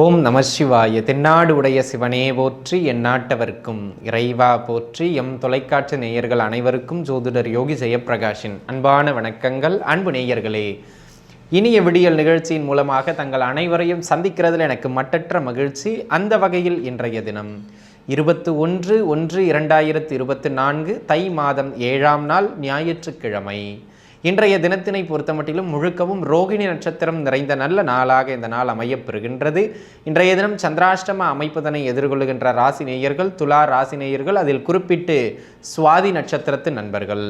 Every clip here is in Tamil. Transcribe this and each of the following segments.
ஓம் நம சிவாய. தென்னாடு உடைய சிவனே போற்றி எந்நாட்டவர்க்கும் இறைவா போற்றி எம் தொலைக்காட்சி நேயர்கள் அனைவருக்கும் ஜோதிடர் யோகி ஜெயப்பிரகாஷின் அன்பான வணக்கங்கள். அன்பு நேயர்களே இனிய விடியல் நிகழ்ச்சியின் மூலமாக தங்கள் அனைவரையும் சந்திக்கிறதுல எனக்கு மட்டற்ற மகிழ்ச்சி. அந்த வகையில் இன்றைய தினம் இருபத்து ஒன்று ஒன்று இரண்டாயிரத்து இருபத்தி நான்கு தை மாதம் ஏழாம் நாள் ஞாயிற்றுக்கிழமை. இன்றைய தினத்தினை பொறுத்தமட்டிலும் முழுக்கவும் ரோகிணி நட்சத்திரம் நிறைந்த நல்ல நாளாக இந்த நாள் அமையப்பெறுகின்றது. இன்றைய தினம் சந்திராஷ்டம அமைப்பதனை எதிர்கொள்ளுகின்ற ராசி நேயர்கள் துலா ராசி நேயர்கள் அதில் குறிப்பிட்டு சுவாதி நட்சத்திரத்து நண்பர்கள்.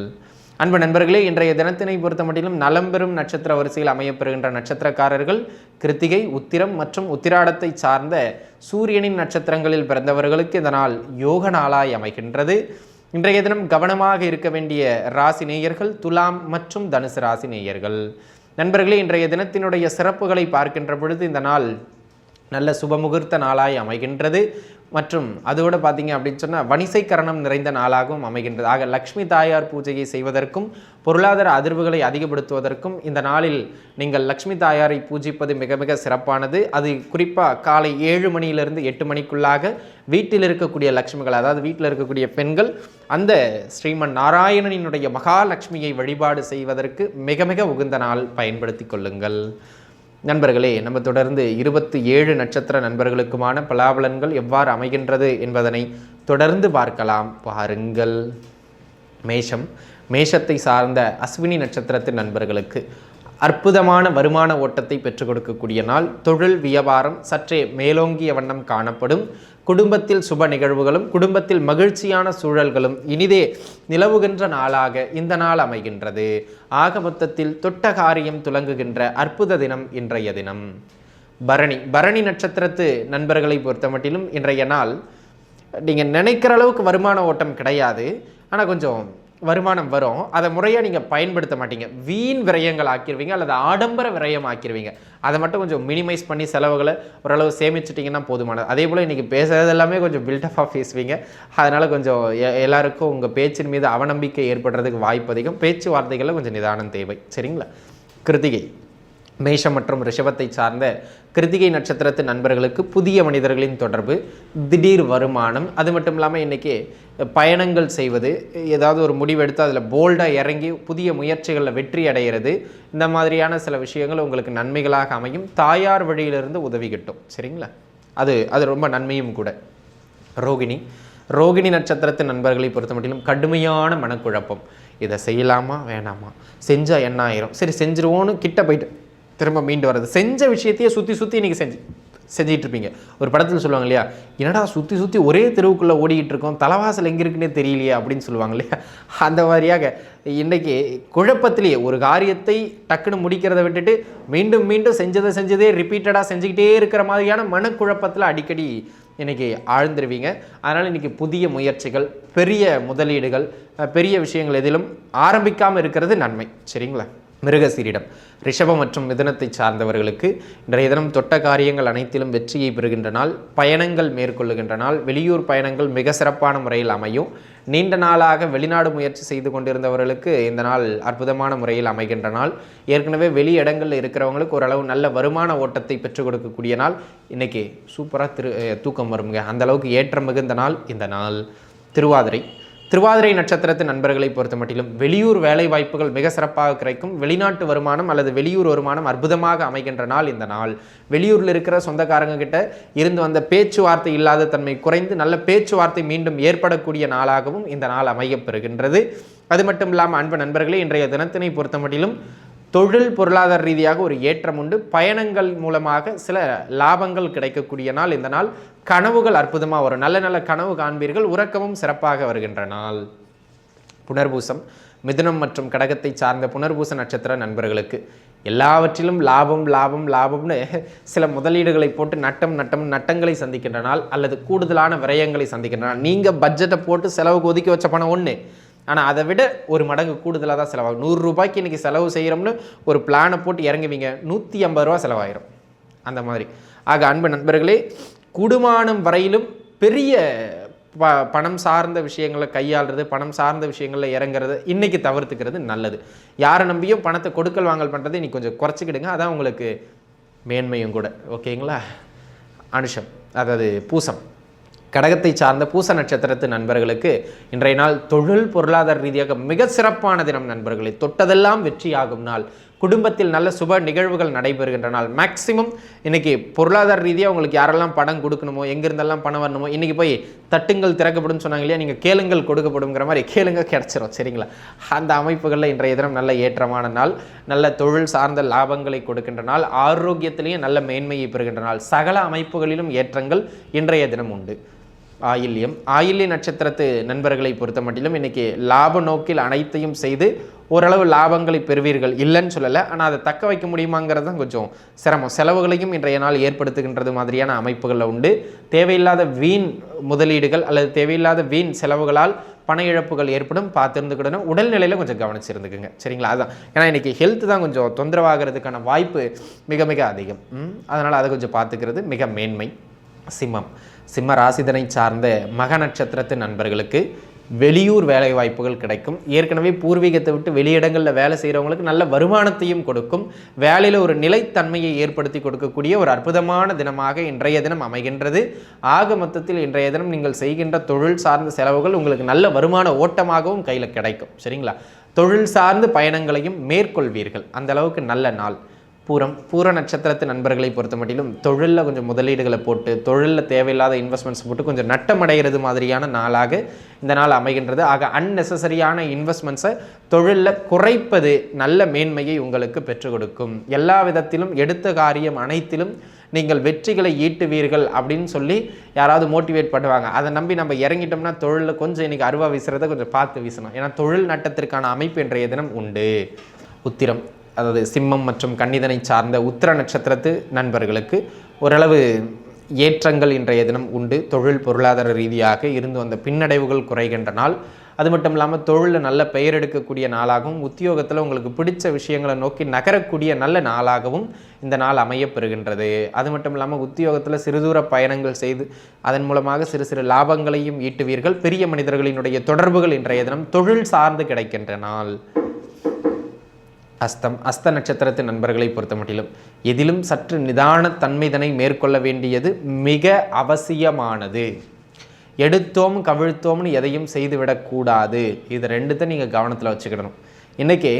அன்பு நண்பர்களே இன்றைய தினத்தினை பொறுத்தமட்டிலும் நலம் பெறும் நட்சத்திர வரிசையில் அமையப்பெறுகின்ற நட்சத்திரக்காரர்கள் கிருத்திகை உத்திரம் மற்றும் உத்திராடத்தை சார்ந்த சூரியனின் நட்சத்திரங்களில் பிறந்தவர்களுக்கு இந்த நாள் யோக நாளாய் அமைகின்றது. இன்றைய தினம் கவனமாக இருக்க வேண்டிய ராசி நேயர்கள் துலாம் மற்றும் தனுசு ராசி நேயர்கள். நண்பர்களே இன்றைய தினத்தினுடைய சிறப்புகளை பார்க்கின்ற பொழுது இந்த நாள் நல்ல சுபமுகூர்த்த நாளாய் அமைகின்றது. மற்றும் அதோடு பார்த்தீங்க அப்படின்னு சொன்னால் வணிசைக்கரணம் நிறைந்த நாளாகவும் அமைகின்றது. ஆக லக்ஷ்மி தாயார் பூஜையை செய்வதற்கும் பொருளாதார அதிர்வுகளை அதிகப்படுத்துவதற்கும் இந்த நாளில் நீங்கள் லக்ஷ்மி தாயாரை பூஜிப்பது மிக மிக சிறப்பானது. அது குறிப்பாக காலை ஏழு மணியிலிருந்து எட்டு மணிக்குள்ளாக வீட்டில் இருக்கக்கூடிய லக்ஷ்மிகள் அதாவது வீட்டில் இருக்கக்கூடிய பெண்கள் அந்த ஸ்ரீமன் நாராயணனினுடைய மகாலட்சுமியை வழிபாடு செய்வதற்கு மிக மிக உகந்த நாள் பயன்படுத்தி கொள்ளுங்கள். நண்பர்களே நம்ம தொடர்ந்து இருபத்தி ஏழு நட்சத்திர நண்பர்களுக்குமான பலாபலன்கள் எவ்வாறு அமைகின்றது என்பதனை தொடர்ந்து பார்க்கலாம். பாருங்கள். மேஷம். மேஷத்தை சார்ந்த அஸ்வினி நட்சத்திரத்தின் நண்பர்களுக்கு அற்புதமான வருமான ஓட்டத்தை பெற்றுக் கொடுக்கக்கூடிய நாள். தொழில் வியாபாரம் சற்றே மேலோங்கிய வண்ணம் காணப்படும். குடும்பத்தில் சுப நிகழ்வுகளும் குடும்பத்தில் மகிழ்ச்சியான சூழல்களும் இனிதே நிலவுகின்ற நாளாக இந்த நாள் அமைகின்றது. ஆக மொத்தத்தில் தொட்ட காரியம் துலங்குகின்ற அற்புத தினம் இன்றைய தினம். பரணி பரணி நட்சத்திரத்து நண்பர்களை பொறுத்தமட்டிலும் இன்றைய நாள் நீங்கள் நினைக்கிற அளவுக்கு வருமான ஓட்டம் கிடையாது. ஆனால் கொஞ்சம் வருமானம் வரும் அதை முறையாக நீங்கள் பயன்படுத்த மாட்டீங்க. வீண் விரயங்கள் ஆக்கிடுவீங்க அல்லது ஆடம்பர விரயம் ஆக்கிடுவீங்க அதை மட்டும் கொஞ்சம் மினிமைஸ் பண்ணி செலவுகளை ஓரளவு சேமிச்சிட்டிங்கன்னா போதுமானது. அதே போல் இன்றைக்கி பேசுகிறது எல்லாமே கொஞ்சம் பில்டப்பாக பேசுவீங்க அதனால் கொஞ்சம் எ- எல்லாருக்கும் உங்கள் பேச்சின் மீது அவநம்பிக்கை ஏற்படுறதுக்கு வாய்ப்பு அதிகம். பேச்சுவார்த்தைகளில் கொஞ்சம் நிதானம் தேவை. சரிங்களா? கிருத்திகை. மேஷம் மற்றும் ரிஷபத்தை சார்ந்த கிருத்திகை நட்சத்திரத்து நண்பர்களுக்கு புதிய மனிதர்களின் தொடர்பு திடீர் வருமானம் அது மட்டும் இல்லாமல் இன்றைக்கி பயணங்கள் செய்வது ஏதாவது ஒரு முடிவெடுத்து அதில் போல்டாக இறங்கி புதிய முயற்சிகளில் வெற்றி அடைகிறது இந்த மாதிரியான சில விஷயங்கள் உங்களுக்கு நன்மைகளாக அமையும். தாயார் வழியிலிருந்து உதவி கிட்டும். சரிங்களா? அது அது ரொம்ப நன்மையும் கூட. ரோகிணி. ரோகிணி நட்சத்திரத்து நண்பர்களை பொறுத்த மட்டிலும் கடுமையான மனக்குழப்பம். இதை செய்யலாமா? வேணாமா? செஞ்சால் என்ன ஆயிரும்? சரி செஞ்சிருவோன்னு கிட்ட போயிட்டு திரும்ப மீண்டு வர்றது. செஞ்ச விஷயத்தையே சுற்றி சுற்றி இன்றைக்கி செஞ்சு செஞ்சிட்டு இருப்பீங்க ஒரு படத்தில் சொல்லுவாங்க இல்லையா? என்னடா சுற்றி சுற்றி ஒரே தெருவுக்குள்ளே ஓடிக்கிட்டு இருக்கோம் தலைவாசல் எங்கே இருக்குன்னே தெரியலையே அப்படின்னு சொல்லுவாங்க இல்லையா? அந்த மாதிரியாக இன்றைக்கி குழப்பத்திலேயே ஒரு காரியத்தை டக்குன்னு முடிக்கிறத விட்டுட்டு மீண்டும் மீண்டும் செஞ்சதை செஞ்சதே ரிப்பீட்டடாக செஞ்சுக்கிட்டே இருக்கிற மாதிரியான மனக்குழப்பத்தில் அடிக்கடி இன்றைக்கி ஆழ்ந்துருவீங்க. அதனால் இன்றைக்கி புதிய முயற்சிகள் பெரிய முதலீடுகள் பெரிய விஷயங்கள் எதிலும் ஆரம்பிக்காமல் இருக்கிறது நன்மை. சரிங்களா? மிருகசீரிடம். ரிஷபம் மற்றும் மிதனத்தை சார்ந்தவர்களுக்கு இன்றைய தினம் தொட்ட காரியங்கள் அனைத்திலும் வெற்றியை பெறுகின்ற நாள் பயணங்கள் மேற்கொள்ளுகின்ற நாள் வெளியூர் பயணங்கள் மிக சிறப்பான முறையில் அமையும். நீண்ட நாளாக வெளிநாடு முயற்சி செய்து கொண்டிருந்தவர்களுக்கு இந்த நாள் அற்புதமான முறையில் அமைகின்ற நாள். ஏற்கனவே வெளி இடங்களில் இருக்கிறவங்களுக்கு ஓரளவு நல்ல வருமான ஓட்டத்தை பெற்றுக் கொடுக்கக்கூடிய நாள். இன்னைக்கு சூப்பராக திரு தூக்கம் வருங்க அந்த அளவுக்கு ஏற்றம் மிகுந்த நாள் இந்த நாள். திருவாதிரை. திருவாதிரை நட்சத்திரத்து நண்பர்களை பொறுத்த மட்டிலும் வெளியூர் வேலை வாய்ப்புகள் மிக சிறப்பாக கிடைக்கும். வெளிநாட்டு வருமானம் அல்லது வெளியூர் வருமானம் அற்புதமாக அமைகின்ற நாள் இந்த நாள். வெளியூரில் இருக்கிற சொந்தக்காரங்க கிட்ட இருந்து வந்த பேச்சுவார்த்தை இல்லாத தன்மை குறைந்து நல்ல பேச்சுவார்த்தை மீண்டும் ஏற்படக்கூடிய நாளாகவும் இந்த நாள் அமையப்பெறுகின்றது அது மட்டும் இல்லாமல் அன்பு நண்பர்களே இன்றைய தினத்தினை பொறுத்த மட்டிலும் தொழில் பொருளாதார ரீதியாக ஒரு ஏற்றம் உண்டு. பயணங்கள் மூலமாக சில லாபங்கள் கிடைக்கக்கூடிய நாள். இந்த நாள் கனவுகள் அற்புதமாக வரும். நல்ல நல்ல கனவு காண்பீர்கள். உறக்கமும் சிறப்பாக வருகின்ற நாள். புனர்பூசம். மிதுனம் மற்றும் கடகத்தை சார்ந்த புனர்பூச நட்சத்திர நண்பர்களுக்கு எல்லாவற்றிலும் லாபம் லாபம் லாபம்னு சில முதலீடுகளை போட்டு நட்டம் நட்டம் நட்டங்களை சந்திக்கின்ற நாள். அல்லது கூடுதலான விரயங்களை சந்திக்கின்ற நாள். நீங்கள் பட்ஜெட்டை போட்டு செலவுக்கு ஒதுக்கி வச்ச பணம் ஒன்று ஆனால் அதை விட ஒரு மடங்கு கூடுதலாக தான் செலவாகும். நூறுரூபாய்க்கு இன்றைக்கி செலவு செய்கிறோம்னு ஒரு பிளானை போட்டு இறங்குவீங்க. நூற்றி ஐம்பது ரூபா செலவாயிரும். அந்த மாதிரி. ஆக அன்பு நண்பர்களே குடுமானம் வரையிலும் பெரிய ப பணம் சார்ந்த விஷயங்களை கையாளுறது பணம் சார்ந்த விஷயங்களில் இறங்குறது இன்றைக்கி தவிர்த்துக்கிறது நல்லது. யாரை நம்பியும் பணத்தை கொடுக்கல் வாங்கல் பண்ணுறது இன்னைக்கு கொஞ்சம் குறைச்சிக்கிடுங்க. அதான் உங்களுக்கு மேன்மையும் கூட. ஓகேங்களா? அனுஷம். அதாவது பூசம். கடகத்தை சார்ந்த பூச நட்சத்திரத்து நண்பர்களுக்கு இன்றைய நாள் தொழில் பொருளாதார ரீதியாக மிக சிறப்பான தினம் நண்பர்களே. தொட்டதெல்லாம் வெற்றியாகும் நாள். குடும்பத்தில் நல்ல சுப நிகழ்வுகள் நடைபெறுகின்ற நாள். மேக்சிமம் இன்னைக்கு பொருளாதார ரீதியாக உங்களுக்கு யாரெல்லாம் பணம் கொடுக்கணுமோ எங்கிருந்தெல்லாம் பணம் வரணுமோ இன்னைக்கு போய் தட்டுங்கள் திறக்கப்படும் சொன்னாங்க இல்லையா? நீங்கள் கேளுங்கள் கொடுக்கப்படுங்கிற மாதிரி கேளுங்க கிடச்சிரும். சரிங்களா? அந்த அமைப்புகளில் இன்றைய தினம் நல்ல ஏற்றமான நாள். நல்ல தொழில் சார்ந்த லாபங்களை கொடுக்கின்ற நாள். ஆரோக்கியத்திலேயும் நல்ல மேன்மையை பெறுகின்ற நாள். சகல அமைப்புகளிலும் ஏற்றங்கள் இன்றைய தினம் உண்டு. ஆயில்யம். ஆயில்ய நட்சத்திரத்து நண்பர்களை பொறுத்த மட்டிலும் இன்னைக்கு லாப நோக்கில் அனைத்தையும் செய்து ஓரளவு லாபங்களை பெறுவீர்கள். இல்லைன்னு சொல்லலை. ஆனால் அதை தக்க வைக்க முடியுமாங்கிறது தான் கொஞ்சம் சிரமம். செலவுகளையும் இன்றைய நாள் ஏற்படுத்துகின்றது மாதிரியான அமைப்புகளில் உண்டு. தேவையில்லாத வீண் முதலீடுகள் அல்லது தேவையில்லாத வீண் செலவுகளால் பண இழப்புகள் ஏற்படும். பார்த்துருந்துக்கிடணும். உடல்நிலையில் கொஞ்சம் கவனிச்சிருந்துக்குங்க. சரிங்களா? அதான். ஏன்னா இன்றைக்கி ஹெல்த் தான் கொஞ்சம் தொந்தரவாகிறதுக்கான வாய்ப்பு மிக மிக அதிகம். அதனால் அதை கொஞ்சம் பார்த்துக்கிறது மிக மேன்மை. சிம்மம். சிம்ம ராசிதனை சார்ந்த மக நட்சத்திரத்து நண்பர்களுக்கு வெளியூர் வேலை வாய்ப்புகள் கிடைக்கும். ஏற்கனவே பூர்வீகத்தை விட்டு வெளியிடங்களில் வேலை செய்கிறவங்களுக்கு நல்ல வருமானத்தையும் கொடுக்கும். வேலையில் ஒரு நிலைத்தன்மையை ஏற்படுத்தி கொடுக்கக்கூடிய ஒரு அற்புதமான தினமாக இன்றைய தினம் அமைகின்றது. ஆக மொத்தத்தில் இன்றைய தினம் நீங்கள் செய்கின்ற தொழில் சார்ந்த செலவுகள் உங்களுக்கு நல்ல வருமான ஓட்டமாகவும் கையில் கிடைக்கும். சரிங்களா? தொழில் சார்ந்த பயணங்களையும் மேற்கொள்வீர்கள். அந்தளவுக்கு நல்ல நாள். பூரம் பூர நட்சத்திரத்து நண்பர்களை பொறுத்த மட்டிலும் தொழிலில் கொஞ்சம் முதலீடுகளை போட்டு தொழிலில் தேவையில்லாத இன்வெஸ்ட்மெண்ட்ஸ் போட்டு கொஞ்சம் நட்டமடைகிறது மாதிரியான நாளாக இந்த நாள் அமைகின்றது. ஆக அன்நெசசரியான இன்வெஸ்ட்மெண்ட்ஸை தொழிலில் குறைப்பது நல்ல மேன்மையை உங்களுக்கு பெற்றுக் கொடுக்கும். எல்லா விதத்திலும் எடுத்த காரியம் அனைத்திலும் நீங்கள் வெற்றிகளை ஈட்டுவீர்கள் அப்படின்னு சொல்லி யாராவது மோட்டிவேட் பண்ணுவாங்க. அதை நம்பி நம்ம இறங்கிட்டோம்னா தொழிலில் கொஞ்சம் இன்னைக்கு அருவா வீசுறதை கொஞ்சம் பார்த்து வீசணும். ஏன்னா தொழில் நட்டத்திற்கான அமைப்பு இன்றைய தினம் உண்டு. உத்திரம் அதாவது சிம்மம் மற்றும் கன்னிதனை சார்ந்த உத்திர நட்சத்திரத்து நண்பர்களுக்கு ஓரளவு ஏற்றங்கள் இன்றைய தினம் உண்டு. தொழில் பொருளாதார ரீதியாக இருந்து வந்த பின்னடைவுகள் குறைகின்ற நாள். அது மட்டும் இல்லாமல் தொழிலில் நல்ல பெயர் எடுக்கக்கூடிய நாளாகவும் உத்தியோகத்தில் உங்களுக்கு பிடிச்ச விஷயங்களை நோக்கி நகரக்கூடிய நல்ல நாளாகவும் இந்த நாள் அமையப்பெறுகின்றது. அது மட்டும் இல்லாமல் உத்தியோகத்தில் சிறுதூர பயணங்கள் செய்து அதன் மூலமாக சிறு சிறு லாபங்களையும் ஈட்டுவீர்கள். பெரிய மனிதர்களினுடைய தொடர்புகள் இன்றைய தினம் தொழில் சார்ந்து கிடைக்கின்ற நாள். அஸ்தம் அஸ்த நட்சத்திரத்து நண்பர்களை பொறுத்த மட்டிலும் எதிலும் சற்று நிதான தன்மைதனை மேற்கொள்ள வேண்டியது மிக அவசியமானது. எடுத்தோம் கவிழ்த்தோம்னு எதையும் செய்துவிடக்கூடாது இது ரெண்டுத்தை நீங்கள் கவனத்தில் வச்சுக்கிடணும். இன்றைக்கி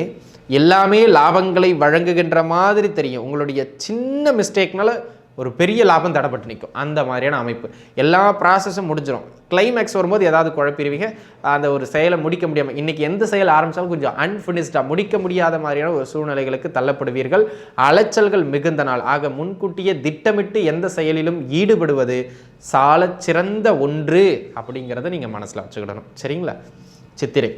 எல்லாமே லாபங்களை வழங்குகின்ற மாதிரி தெரியும். உங்களுடைய சின்ன மிஸ்டேக்னால ஒரு பெரிய லாபம் தடைப்பட்டு நிற்கும். அந்த மாதிரியான அமைப்பு. எல்லா ப்ராசஸும் முடிஞ்சிடும் கிளைமேக்ஸ் வரும்போது ஏதாவது குழப்பிடுவீங்க. அந்த ஒரு செயலை முடிக்க முடியாமல் இன்றைக்கி எந்த செயல் ஆரம்பித்தாலும் கொஞ்சம் அன்ஃபினிஷ்டாக முடிக்க முடியாத மாதிரியான ஒரு சூழ்நிலைகளுக்கு தள்ளப்படுவீர்கள். அலைச்சல்கள் மிகுந்த நாள். ஆக முன்கூட்டியே திட்டமிட்டு எந்த செயலிலும் ஈடுபடுவது சால சிறந்த ஒன்று அப்படிங்கிறத நீங்கள் மனசில் வச்சுக்கிடணும். சரிங்களா? சித்திரை.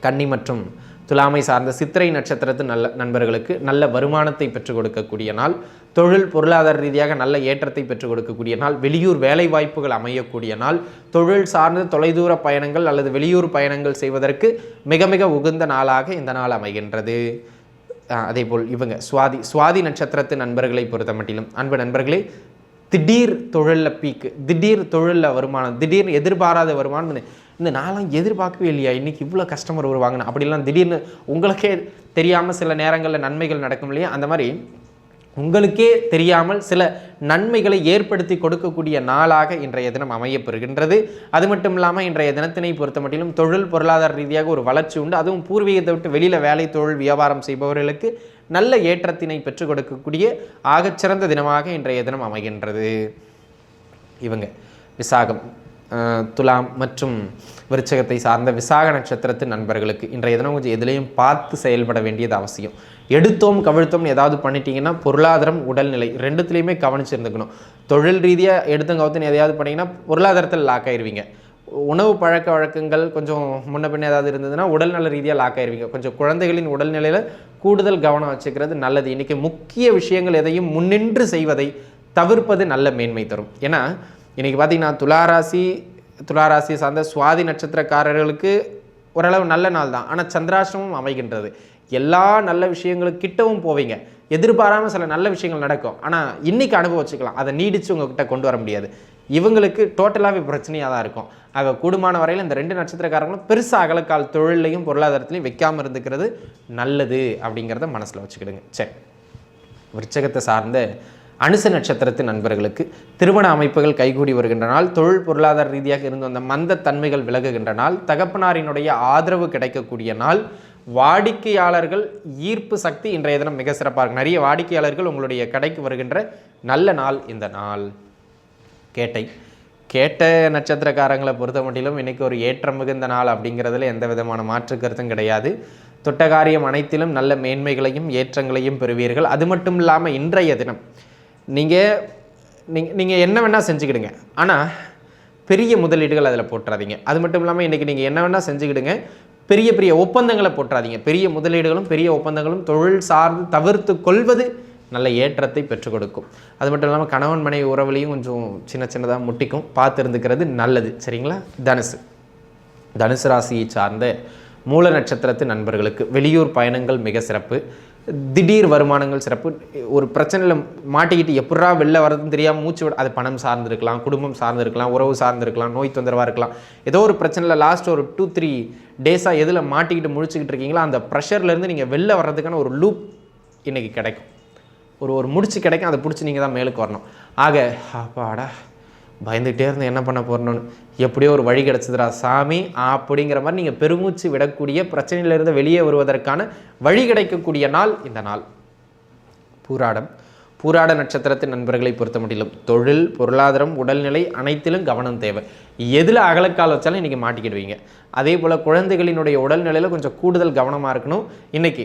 கன்னி மற்றும் துலாமை சார்ந்த சித்திரை நட்சத்திரத்து நல்ல நண்பர்களுக்கு நல்ல வருமானத்தை பெற்றுக் கொடுக்கக்கூடிய நாள். தொழில் பொருளாதார ரீதியாக நல்ல ஏற்றத்தை பெற்றுக் கொடுக்கக்கூடிய நாள் வெளியூர் வேலை வாய்ப்புகள் அமையக்கூடிய நாள் தொழில் சார்ந்த தொலைதூர பயணங்கள் அல்லது வெளியூர் பயணங்கள் செய்வதற்கு மிக மிக உகந்த நாளாக இந்த நாள் அமைகின்றது. அதே போல் இவங்க சுவாதி சுவாதி நட்சத்திரத்து நண்பர்களை பொறுத்த மட்டிலும் அன்பு நண்பர்களே திடீர் தொழிலில் பீக்கு திடீர் தொழிலில் வருமானம் திடீர் எதிர்பாராத வருமானம் இந்த நாளாம் எதிர்பார்க்கவே இல்லையா? இன்றைக்கி இவ்வளோ கஸ்டமர் வருவாங்கன்னு அப்படிலாம் திடீர்னு உங்களுக்கே தெரியாமல் சில நேரங்களில் நன்மைகள் நடக்கும் இல்லையா? அந்த மாதிரி உங்களுக்கே தெரியாமல் சில நன்மைகளை ஏற்படுத்தி கொடுக்கக்கூடிய நாளாக இன்றைய தினம் அமையப்பெறுகின்றது. அது மட்டும் இல்லாமல் இன்றைய தினத்தினை பொறுத்த மட்டிலும் தொழில் பொருளாதார ரீதியாக ஒரு வளர்ச்சி உண்டு. அதுவும் பூர்வீகத்தை விட்டு வெளியில் வேலை தொழில் வியாபாரம் செய்பவர்களுக்கு நல்ல ஏற்றத்தினை பெற்றுக் கொடுக்கக்கூடிய ஆகச்சிறந்த தினமாக இன்றைய தினம் அமைகின்றது. இவங்க விசாகம் துலாம் மற்றும் விருச்சகத்தை சார்ந்த விசாக நட்சத்திரத்து நண்பர்களுக்கு இன்றைய தினம் கொஞ்சம் எதுலேயும் பார்த்து செயல்பட வேண்டியது அவசியம். எடுத்தோம் கவிழ்த்தோம்னு ஏதாவது பண்ணிட்டீங்கன்னா பொருளாதாரம் உடல்நிலை ரெண்டுத்துலேயுமே கவனிச்சிருந்துக்கணும். தொழில் ரீதியாக எடுத்தும் கவுத்துன்னு எதையாவது பண்ணிங்கன்னா பொருளாதாரத்தில் லாக் ஆயிடுவீங்க உணவு பழக்க வழக்கங்கள் கொஞ்சம் முன்ன பின்ன ஏதாவது இருந்ததுன்னா உடல்நல ரீதியாக லாக் ஆயிருவீங்க. கொஞ்சம் குழந்தைகளின் உடல்நிலையில் கூடுதல் கவனம் வச்சுக்கிறது நல்லது. இன்றைக்கி முக்கிய விஷயங்கள் எதையும் முன்னின்று செய்வதை தவிர்ப்பது நல்ல மேன்மை தரும். ஏன்னா இன்றைக்கி பார்த்திங்கன்னா துளாராசி துளாராசி சார்ந்த சுவாதி நட்சத்திரக்காரர்களுக்கு ஓரளவு நல்ல நாள் தான். ஆனால் சந்திராசிரமம் அமைகின்றது. எல்லா நல்ல விஷயங்களும் கிட்டவும் போவீங்க. எதிர்பாராமல் சில நல்ல விஷயங்கள் நடக்கும். ஆனால் இன்றைக்கி அனுபவிச்சுக்கலாம். அதை நீடித்து உங்ககிட்ட கொண்டு வர முடியாது. இவங்களுக்கு டோட்டலாகவே பிரச்சனையாக தான் இருக்கும். ஆக கூடுமான வரையில் இந்த ரெண்டு நட்சத்திரக்காரங்களும் பெருசாக அகலக்கால் தொழிலையும் பொருளாதாரத்திலையும் வைக்காமல் இருந்துக்கிறது நல்லது அப்படிங்கிறத மனசில் வச்சுக்கிடுங்க. சரி. விருச்சகத்தை சார்ந்த அனுச நட்சத்திரத்து நண்பர்களுக்கு திருமண அமைப்புகள் கைகூடி வருகின்ற நாள் தொழில் பொருளாதார ரீதியாக இருந்து வந்த மந்த தன்மைகள் விலகுகின்ற நாள் தகப்பனாரினுடைய ஆதரவு கிடைக்கக்கூடிய நாள் வாடிக்கையாளர்கள் ஈர்ப்பு சக்தி இன்றைய தினம் மிக சிறப்பாக இருக்கும் நிறைய வாடிக்கையாளர்கள் உங்களுடைய கடைக்கு வருகின்ற நல்ல நாள் இந்த நாள். கேட்டை. கேட்ட நட்சத்திரக்காரங்களை பொறுத்த மட்டிலும் இன்றைக்கி ஒரு ஏற்றம் மிகுந்த நாள் அப்படிங்கிறதுல எந்த விதமான மாற்று கருத்தும் கிடையாது. தொட்டகாரியம் அனைத்திலும் நல்ல மேன்மைகளையும் ஏற்றங்களையும் பெறுவீர்கள். அது மட்டும் இல்லாமல் இன்றைய தினம் நீங்கள் நீங்கள் நீங்கள் என்ன வேணால் செஞ்சுக்கிடுங்க. ஆனால் பெரிய முதலீடுகள் அதில் போட்டுறாதீங்க. அது மட்டும் இல்லாமல் இன்றைக்கி நீங்கள் என்ன வேணால் செஞ்சுக்கிடுங்க. பெரிய பெரிய ஒப்பந்தங்களை போட்டுறாதீங்க பெரிய முதலீடுகளும் பெரிய ஒப்பந்தங்களும் தொழில் சார்ந்து தவிர்த்து கொள்வது நல்ல ஏற்றத்தை பெற்றுக் கொடுக்கும். அது மட்டும் இல்லாமல் கணவன் மனைவி உறவுலையும் கொஞ்சம் சின்ன சின்னதாக முட்டிக்கும். பார்த்து இருந்துக்கிறது நல்லது. சரிங்களா? தனுசு. தனுசு ராசியை சார்ந்த மூல நட்சத்திரத்து நண்பர்களுக்கு வெளியூர் பயணங்கள் மிக சிறப்பு. திடீர் வருமானங்கள் சிறப்பு. ஒரு பிரச்சனையில் மாட்டிக்கிட்டு எப்படா வெளில வரதுன்னு தெரியாமல் மூச்சு விட அது பணம் சார்ந்திருக்கலாம் குடும்பம் சார்ந்திருக்கலாம் உறவு சார்ந்திருக்கலாம் நோய் தொந்தரவாக இருக்கலாம். ஏதோ ஒரு பிரச்சனையில் லாஸ்ட் ஒரு டூ த்ரீ டேஸாக எதில் மாட்டிக்கிட்டு முடிச்சுக்கிட்டு இருக்கீங்களோ அந்த ப்ரெஷர்லேருந்து நீங்கள் வெளில வர்றதுக்கான ஒரு லூப் இன்றைக்கி கிடைக்கும். ஒரு ஒரு முடிச்சு கிடைக்கும் அதை பிடிச்சி நீங்கள் தான் மேலுக்கு வரணும். ஆக அப்பாடா. பயந்துகிட்டே இருந்து என்ன பண்ண போறணும்னு? எப்படியோ ஒரு வழி கிடச்சிதுரா சாமி அப்படிங்கிற மாதிரி நீங்கள் பெருமூச்சு விடக்கூடிய பிரச்சனையிலிருந்து வெளியே வருவதற்கான வழி கிடைக்கக்கூடிய நாள் இந்த நாள். பூராடம். பூராட நட்சத்திரத்தின் நண்பர்களை பொறுத்த முடியலும் தொழில் பொருளாதாரம் உடல்நிலை அனைத்திலும் கவனம் தேவை. எதில் அகலக்கால் வச்சாலும் இன்றைக்கி மாட்டிக்கிடுவீங்க. அதே போல் குழந்தைகளினுடைய உடல்நிலையில் கொஞ்சம் கூடுதல் கவனமாக இருக்கணும். இன்றைக்கி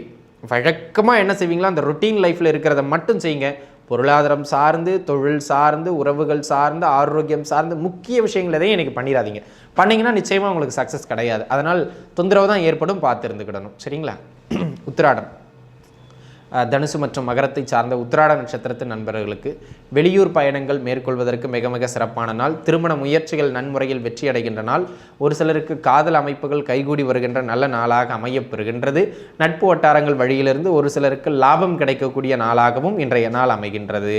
வழக்கமாக என்ன செய்வீங்களோ அந்த ரொட்டீன் லைஃப்பில் இருக்கிறத மட்டும் செய்யுங்க. பொருளாதாரம் சார்ந்து தொழில் சார்ந்து உறவுகள் சார்ந்து ஆரோக்கியம் சார்ந்து முக்கிய விஷயங்கள் எதையும் எனக்கு பண்ணிடாதீங்க. பண்ணிங்கன்னா நிச்சயமாக உங்களுக்கு சக்ஸஸ் கிடையாது. அதனால் தொந்தரவு தான் ஏற்படும் பார்த்து இருந்துக்கிடணும் சரிங்களா? உத்திராடம். தனுசு மற்றும் மகரத்தை சார்ந்த உத்திராட நட்சத்திரத்து நண்பர்களுக்கு வெளியூர் பயணங்கள் மேற்கொள்வதற்கு மிக மிக சிறப்பான நாள். திருமண முயற்சிகள் நன்முறையில் வெற்றியடைகின்ற நாள். ஒரு சிலருக்கு காதல் அமைப்புகள் கைகூடி வருகின்ற நல்ல நாளாக அமையப்பெறுகின்றது. நட்பு வட்டாரங்கள் வழியிலிருந்து ஒரு சிலருக்கு லாபம் கிடைக்கக்கூடிய நாளாகவும் இன்றைய நாள் அமைகின்றது.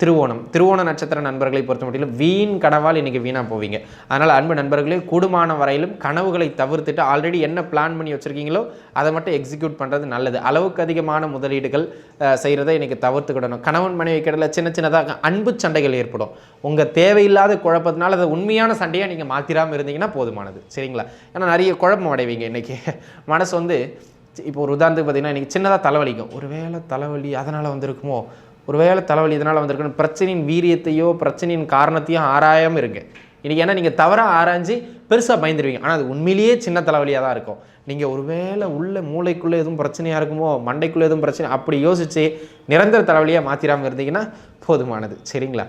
திருவோணம். திருவோண நட்சத்திர நண்பர்களை பொறுத்த மட்டும் வீண் கனவால் இன்றைக்கி வீணாக போவீங்க. அதனால் அன்பு நண்பர்களே கூடுமான வரையிலும் கனவுகளை தவிர்த்துட்டு ஆல்ரெடி என்ன பிளான் பண்ணி வச்சுருக்கீங்களோ அதை மட்டும் எக்ஸிக்யூட் பண்ணுறது நல்லது. அளவுக்கு அதிகமான முதலீடுகள் செய்கிறத இன்றைக்கி தவிர்த்துக்கிடணும். கணவன் மனைவி கிடல சின்ன சின்னதாக அன்பு சண்டைகள் ஏற்படும். உங்கள் தேவையில்லாத குழப்பத்தினால அதை உண்மையான சண்டையாக நீங்கள் மாற்றிடாமல் இருந்தீங்கன்னா போதுமானது. சரிங்களா? ஏன்னா நிறைய குழப்பம் அடைவீங்க இன்னைக்கு. மனசு வந்து இப்போ ஒரு உதாரணத்துக்கு பார்த்தீங்கன்னா இன்றைக்கி சின்னதாக தலைவலிக்கும். ஒரு வேளை தலைவலி அதனால் வந்திருக்குமோ? ஒருவேளை தலைவலி இதனால் வந்திருக்குன்னு பிரச்சனையின் வீரியத்தையோ பிரச்சனையின் காரணத்தையோ ஆராயாமல் இருங்க. இன்றைக்கி ஏன்னா நீங்கள் தவறாக ஆராய்ஞ்சு பெருசாக பயந்துருவீங்க. ஆனால் அது உண்மையிலேயே சின்ன தலைவலியாக தான் இருக்கும். நீங்கள் ஒருவேளை உள்ள மூளைக்குள்ளே எதுவும் பிரச்சனையாக இருக்குமோ மண்டைக்குள்ளே எதுவும் பிரச்சனை அப்படி யோசித்து நிரந்தர தலைவலியாக மாற்றிடாமல் இருந்தீங்கன்னா போதுமானது. சரிங்களா?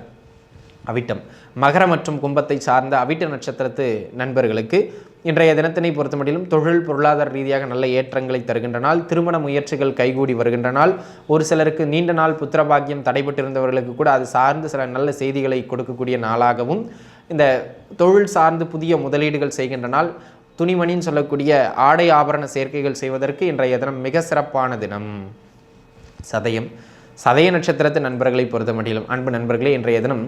அவிட்டம். மகர மற்றும் கும்பத்தை சார்ந்த அவிட்ட நட்சத்திரத்து நண்பர்களுக்கு இன்றைய தினத்தினை பொறுத்தமட்டிலும் தொழில் பொருளாதார ரீதியாக நல்ல ஏற்றங்களை தருகின்ற நாள் திருமண முயற்சிகள் கைகூடி வருகின்ற நாள் ஒரு சிலருக்கு நீண்ட நாள் புத்திரபாக்கியம் தடைபட்டிருந்தவர்களுக்கு கூட அது சார்ந்து சில நல்ல செய்திகளை கொடுக்கக்கூடிய நாளாகவும் இந்த தொழில் சார்ந்து புதிய முதலீடுகள் செய்கின்ற நாள் துணிமணின்னு சொல்லக்கூடிய ஆடை ஆபரண சேர்க்கைகள் செய்வதற்கு இன்றைய தினம் மிக சிறப்பான தினம். சதயம். சதய நட்சத்திரத்து நண்பர்களை பொறுத்த மட்டிலும் அன்பு நண்பர்களே இன்றைய தினம்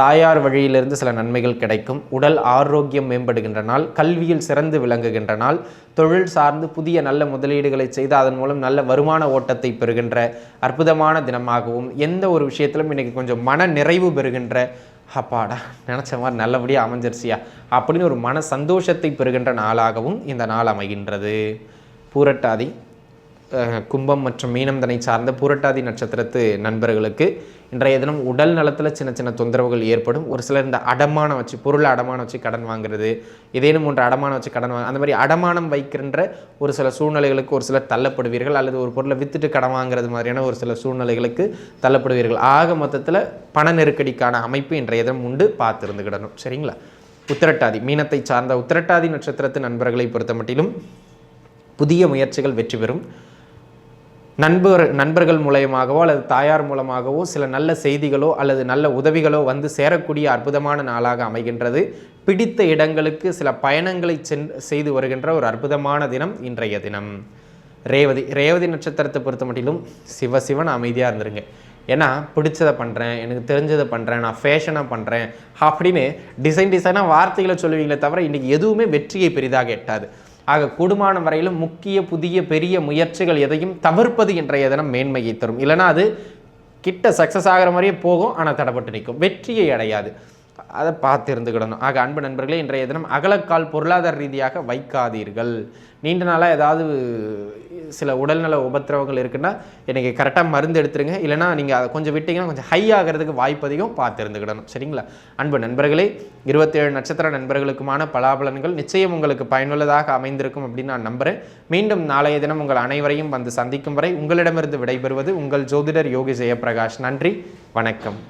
தாயார் வழியிலிருந்து சில நன்மைகள் கிடைக்கும். உடல் ஆரோக்கியம் மேம்படுகின்ற நாள் கல்வியில் சிறந்து விளங்குகின்ற நாள் தொழில் சார்ந்து புதிய நல்ல முதலீடுகளை செய்து அதன் மூலம் நல்ல வருமான ஓட்டத்தை பெறுகின்ற அற்புதமான தினமாகவும் எந்த ஒரு விஷயத்திலும் இன்னைக்கு கொஞ்சம் மன நிறைவு பெறுகின்ற அப்பாடா நினச்ச மாதிரி நல்லபடியாக அமைஞ்சிருச்சியா அப்படின்னு ஒரு மன சந்தோஷத்தை பெறுகின்ற நாளாகவும் இந்த நாள் அமைகின்றது. பூரட்டாதி கும்பம் மற்றும் மீனம் தனை சார்ந்த பூரட்டாதி நட்சத்திரத்து நண்பர்களுக்கு இன்றைய தினம் உடல் நலத்தில் சின்ன சின்ன தொந்தரவுகள் ஏற்படும். ஒரு சிலர் இந்த அடமானம் வச்சு பொருளை அடமானம் வச்சு கடன் வாங்குறது ஏதேனும் ஒன்று அடமானம் வச்சு கடன் வாங்க அந்த மாதிரி அடமானம் வைக்கின்ற ஒரு சில சூழ்நிலைகளுக்கு ஒரு சிலர் தள்ளப்படுவீர்கள். அல்லது ஒரு பொருளை வித்துட்டு கடன் வாங்குறது மாதிரியான ஒரு சில சூழ்நிலைகளுக்கு தள்ளப்படுவீர்கள். ஆக மொத்தத்தில் பண நெருக்கடிக்கான அமைப்பு இன்றைய தினம் உண்டு பார்த்துருந்துக்கிடணும் சரிங்களா? உத்திரட்டாதி மீனத்தை சார்ந்த உத்திரட்டாதி நட்சத்திரத்து நண்பர்களை பொறுத்த மட்டிலும் புதிய முயற்சிகள் வெற்றி பெறும். நண்பர் நண்பர்கள் மூலயமாகவோ அல்லது தாயார் மூலமாகவோ சில நல்ல செய்திகளோ அல்லது நல்ல உதவிகளோ வந்து சேரக்கூடிய அற்புதமான நாளாக அமைகின்றது. பிடித்த இடங்களுக்கு சில பயணங்களை சென் செய்து வருகின்ற ஒரு அற்புதமான தினம் இன்றைய தினம். ரேவதி ரேவதி நட்சத்திரத்தை பொறுத்த மட்டிலும் சிவ சிவன் அமைதியாக இருந்துருங்க. ஏன்னா பிடிச்சதை பண்ணுறேன் எனக்கு தெரிஞ்சதை பண்ணுறேன் நான் ஃபேஷனாக பண்ணுறேன் அப்படின்னு டிசைன் டிசைனாக வார்த்தைகளை சொல்லுவீங்களே தவிர இன்றைக்கி எதுவுமே வெற்றியை பெரிதாக எட்டாது. ஆக கூடுமான வரையிலும் முக்கிய புதிய பெரிய முயற்சிகள் எதையும் தவிர்ப்பது இன்றைய தினம் மேன்மையை தரும். இல்லைனா அது கிட்ட சக்ஸஸ் ஆகிற மாதிரியே போகும் ஆனால் தடைப்பட்டு நிற்கும். வெற்றியை அடையாது. அதை பார்த்து இருந்துக்கிடணும் ஆக அன்பு நண்பர்களே இன்றைய தினம் அகலக்கால் பொருளாதார ரீதியாக வைக்காதீர்கள். நீண்ட நாளாக ஏதாவது சில உடல்நல உபத்திரவங்கள் இருக்குன்னா எனக்கு கரெக்டாக மருந்து எடுத்துருங்க. இல்லைனா நீங்கள் அதை கொஞ்சம் விட்டீங்கன்னா கொஞ்சம் ஹை ஆகிறதுக்கு வாய்ப்பு அதிகம் பார்த்து இருந்துக்கிடணும் சரிங்களா? அன்பு நண்பர்களே இருபத்தேழு நட்சத்திர நண்பர்களுக்குமான பலாபலன்கள் நிச்சயம் உங்களுக்கு பயனுள்ளதாக அமைந்திருக்கும் அப்படின்னு நான் நம்புகிறேன் மீண்டும் நாளைய தினம் உங்கள் அனைவரையும் வந்து சந்திக்கும் வரை உங்களிடமிருந்து விடைபெறுவது உங்கள் ஜோதிடர் யோகி ஜெயபிரகாஷ் நன்றி வணக்கம்.